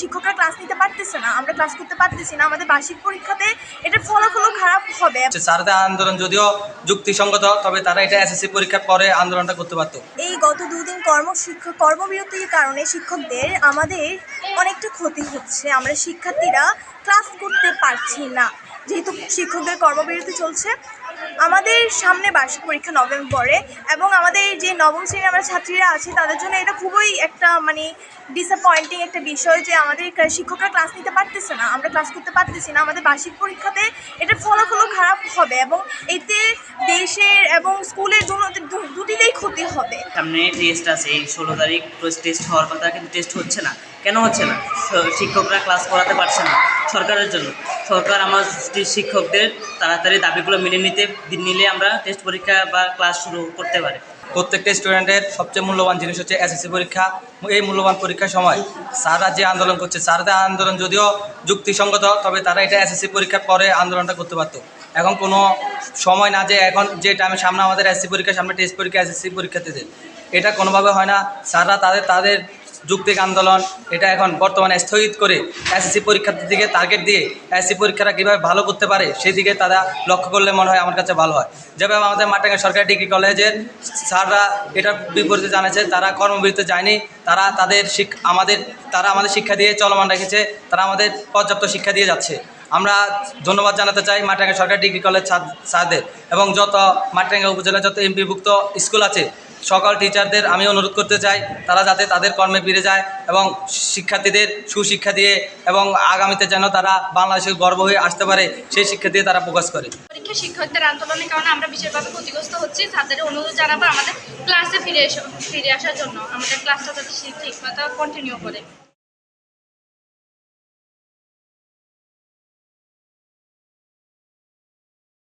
শিক্ষকরা ক্লাস নিতে পারতেছে না আমরা ক্লাস করতে পারতেছি না আমাদের বার্ষিক পরীক্ষাতে এটার ফলাফলও খারাপ হবে। স্যারদের আন্দোলন যদিও যুক্তিসঙ্গত তবে তারা এটা এসএসসি পরীক্ষার পরে আন্দোলনটা করতে পারতো। এই গত দুদিন কর্ম শিক্ষক কর্মবিরতির কারণে শিক্ষকদের আমাদের অনেকটা ক্ষতি হচ্ছে। আমরা শিক্ষার্থীরা ক্লাস করতে পারছি না। যেহেতু শিক্ষকদের কর্মবিরতি চলছে, আমাদের সামনে বার্ষিক পরীক্ষা নভেম্বরে এবং আমাদের যে নবম শ্রেণির আমরা ছাত্রীরা আছি, তাদের জন্য এটা খুবই একটা মানে ডিসঅ্যাপয়েন্টিং একটা বিষয় যে আমাদের শিক্ষকরা ক্লাস নিতে পারতেছে না, আমরা ক্লাস করতে পারতেছি না। আমাদের বার্ষিক পরীক্ষাতে এটার ফলাফলও খারাপ হবে এবং এতে দেশের এবং স্কুলের জন্য দু- দুটিতেই ক্ষতি হবে। সামনে টেস্ট আছে, এই ষোলো তারিখ টেস্ট হওয়ার কথা, কিন্তু টেস্ট হচ্ছে না। কেন হচ্ছে না? শিক্ষকরা ক্লাস করাতে পারছে না সরকারের জন্য। সরকার আমার শিক্ষকদের তাড়াতাড়ি দাবিগুলো মেনে নিতে নিলে আমরা টেস্ট পরীক্ষা বা ক্লাস শুরু করতে পারি। প্রত্যেকটা স্টুডেন্টের সবচেয়ে মূল্যবান জিনিস হচ্ছে এসএসসি পরীক্ষা। এই মূল্যবান পরীক্ষার সময় স্যাররা যে আন্দোলন করছে, স্যারদের আন্দোলন যদিও যুক্তিসঙ্গত, তবে তারা এটা এসএসসি পরীক্ষার পরে আন্দোলনটা করতে পারতো। এখন কোনো সময় না যে এখন যে টাইমে সামনে আমাদের এসএসসি পরীক্ষা সামনে টেস্ট পরীক্ষা এসএসসি পরীক্ষার্থীদের এটা কোনোভাবে হয় না। স্যাররা তাদের তাদের যুক্তিক আন্দোলন, এটা এখন বর্তমানে স্থগিত করে এসএসসি পরীক্ষার্থীর দিকে টার্গেট দিয়ে এসএসসি পরীক্ষাটা কীভাবে ভালো করতে পারে সেই দিকে তারা লক্ষ্য করলে মনে হয় আমার কাছে ভালো হয়। যেভাবে আমাদের মাটাঙ্গা সরকারি ডিগ্রি কলেজের স্যাররা এটার বিপরীতে জানাচ্ছে তারা কর্মবিরতিতে যায়নি, তারা তাদের আমাদের, তারা আমাদের শিক্ষা দিয়ে চলমান রেখেছে, তারা আমাদের পর্যাপ্ত শিক্ষা দিয়ে যাচ্ছে। আমরা ধন্যবাদ জানাতে চাই মাটাঙ্গা সরকারি ডিগ্রি কলেজ স্যারদের এবং যত মাটাঙ্গা উপজেলা, যত এমপিভুক্ত স্কুল আছে সকল টিচারদের আমি অনুরোধ করতে চাই, তারা যাতে তাদের কর্মে ফিরে যায় এবং শিক্ষার্থীদের সুশিক্ষা দিয়ে এবং আগামীতে যেন তারা বাংলাদেশের গর্ব হয়ে আসতে পারে, সেই শিক্ষা দিয়ে তারা প্রকাশ করে। পরীক্ষা শিক্ষকদের আন্দোলনের কারণে আমরা বিশেষভাবে ক্ষতিগ্রস্ত হচ্ছি। তাদের অনুরোধ জানাব আমাদের ক্লাসে ফিরে ফিরে আসার জন্য। আমাদের ক্লাসটা যাতে ঠিকমতো কন্টিনিউ করে।